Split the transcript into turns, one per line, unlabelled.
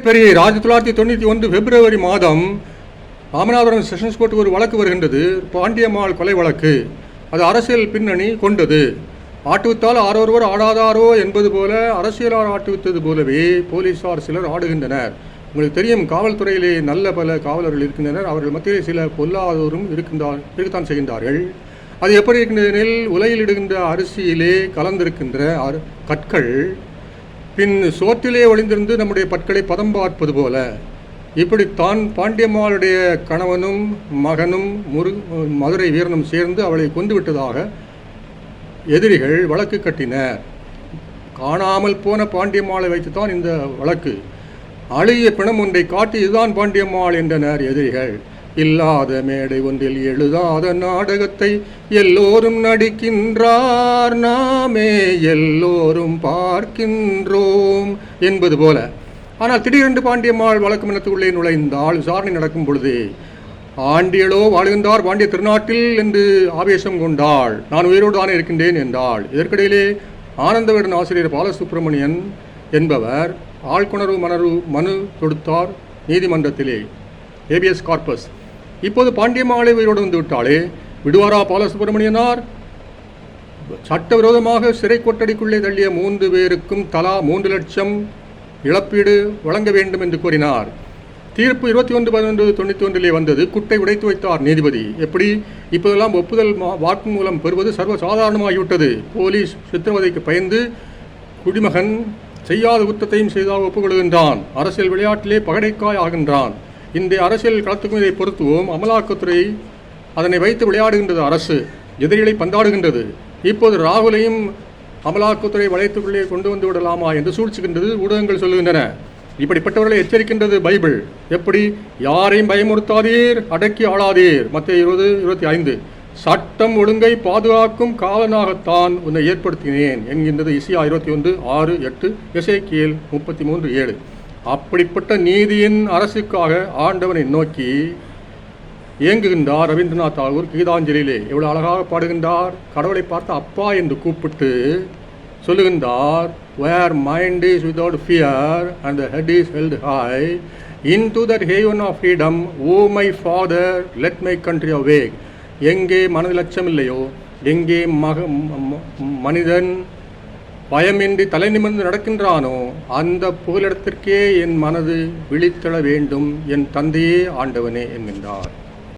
பெரிய ஆயிரத்தி தொள்ளாயிரத்தி தொண்ணூற்றி ஒன்று பிப்ரவரி மாதம் ராமநாதபுரம் செஷன்ஸ் கோர்ட்டுக்கு ஒரு வழக்கு வருகின்றது. பாண்டியம்மாள் கொலை வழக்கு. அது அரசியல் பின்னணி கொண்டது. ஆட்டுவித்தால் ஆரொருவர் ஆடாதாரோ என்பது போல அரசியலார் ஆட்டுவித்தது போலவே போலீசார் சிலர் ஆடுகின்றனர். உங்களுக்கு தெரியும் காவல்துறையிலே நல்ல பல காவலர்கள் இருக்கின்றனர். அவர்கள் மத்தியிலே சில பொல்லாதோரும் இருக்கின்றார் இருக்கத்தான் செய்கின்றார்கள். அது எப்படி இருக்கின்றதெனில் உலையில் இடுகின்ற அரிசியிலே கலந்திருக்கின்ற கற்கள் பின் சோற்றிலே ஒளிந்திருந்து நம்முடைய பற்களை பதம் பார்ப்பது போல. இப்படி தான் பாண்டியம்மாளுடைய கணவனும் மகனும் முரு மதுரை வீரனும் சேர்ந்து அவளை கொண்டுவிட்டதாக எதிரிகள் வழக்கு கட்டினர் காணாமல் போன பாண்டியம்மாளை வைத்துத்தான் இந்த வழக்கு. அழுகிய பிணம் ஒன்றை காட்டி இதுதான் பாண்டியம்மாள் என்றனர் எதிரிகள். இல்லாத மேடை ஒன்றில் எழுதாத நாடகத்தை எல்லோரும் நடிக்கின்றார். நாமே எல்லோரும் பார்க்கின்றோம் என்பது போல. ஆனால் திடீரென்று பாண்டியம்மாள் வழக்கு மன்றத்துக்குள்ளே நுழைந்தால் விசாரணை நடக்கும் பொழுது ஆண்டியளோ வாழ்கின்றார் பாண்டிய திருநாட்டில் என்று ஆவேசம் கொண்டாள். நான் உயிரோடு தானே இருக்கின்றேன் என்றாள். இதற்கிடையிலே ஆனந்தவிடன் ஆசிரியர் பாலசுப்பிரமணியன் என்பவர் ஆழ்குணர்வு மணர்வு மனு தொடுத்தார் நீதிமன்றத்திலே. Habeas corpus. இப்போது பாண்டியம்மாளை உயிரோடு வந்து விடுவாரா பாலசுப்ரமணியனார்? சட்டவிரோதமாக சிறை கொட்டடிக்குள்ளே தள்ளிய மூன்று பேருக்கும் தலா மூன்று லட்சம் இழப்பீடு வழங்க வேண்டும் என்று கூறினார் தீர்ப்பு இருபத்தி ஒன்று பதினொன்று தொண்ணூற்றி ஒன்றிலே வந்தது. குட்டை உடைத்து வைத்தார் நீதிபதி. எப்படி? இப்போதெல்லாம் ஒப்புதல் மா- வாக்குமூலம் பெறுவது சர்வ சாதாரணமாகிவிட்டது போலீஸ் சித்திரவதைக்கு பயந்து குடிமகன் செய்யாத குற்றத்தையும் செய்தால் ஒப்புக்கொள்கின்றான். அரசியல் விளையாட்டிலே பகடைக்காய் ஆகின்றான். இந்த அரசியல் களத்துக்கும் இதை பொருத்துவோம். அமலாக்கத்துறை அதனை வைத்து விளையாடுகின்றது அரசு எதிரிகளை பந்தாடுகின்றது. இப்போது ராகுலையும் அமலாக்கத்துறை வளையத்துக்குள்ளே கொண்டு வந்து விடலாமா என்று சூழ்ச்சிக்கின்றது ஊடகங்கள் சொல்லுகின்றன. இப்படிப்பட்டவர்களை எச்சரிக்கின்றது பைபிள். எப்படி? யாரையும் பயமுறுத்தாதீர் அடக்கி ஆளாதீர். மத்திய இருபது இருபத்தி ஐந்து. சட்டம் ஒழுங்கை பாதுகாக்கும் காவலனாகத்தான் உன்னை ஏற்படுத்தினேன் என்கின்றது இசியா இருபத்தி ஒன்று ஆறு எட்டு எசேக்கியேல் முப்பத்தி மூன்று ஏழு. அப்படிப்பட்ட நீதியின் அரசுக்காக ஆண்டவனை நோக்கி இயங்குகின்றார் ரவீந்திரநாத் தாகூர் கீதாஞ்சலியிலே. எவ்வளோ அழகாக பாடுகின்றார். கடவுளை பார்த்து அப்பா என்று கூப்பிட்டு சொல்லுகின்றார் where mind is without fear and the head is held high into that heaven of freedom oh my father let my country awake எங்கே மனதில் அச்சம் இல்லையோ எங்கே மக ம- ம- மனிதன் பயமின்றி தலை நிமிர்ந்து நடக்கின்றானோ அந்த புகலிடத்திற்கே என் மனது விழித்தெழ வேண்டும் என் தந்தையே ஆண்டவனே என்கின்றார்.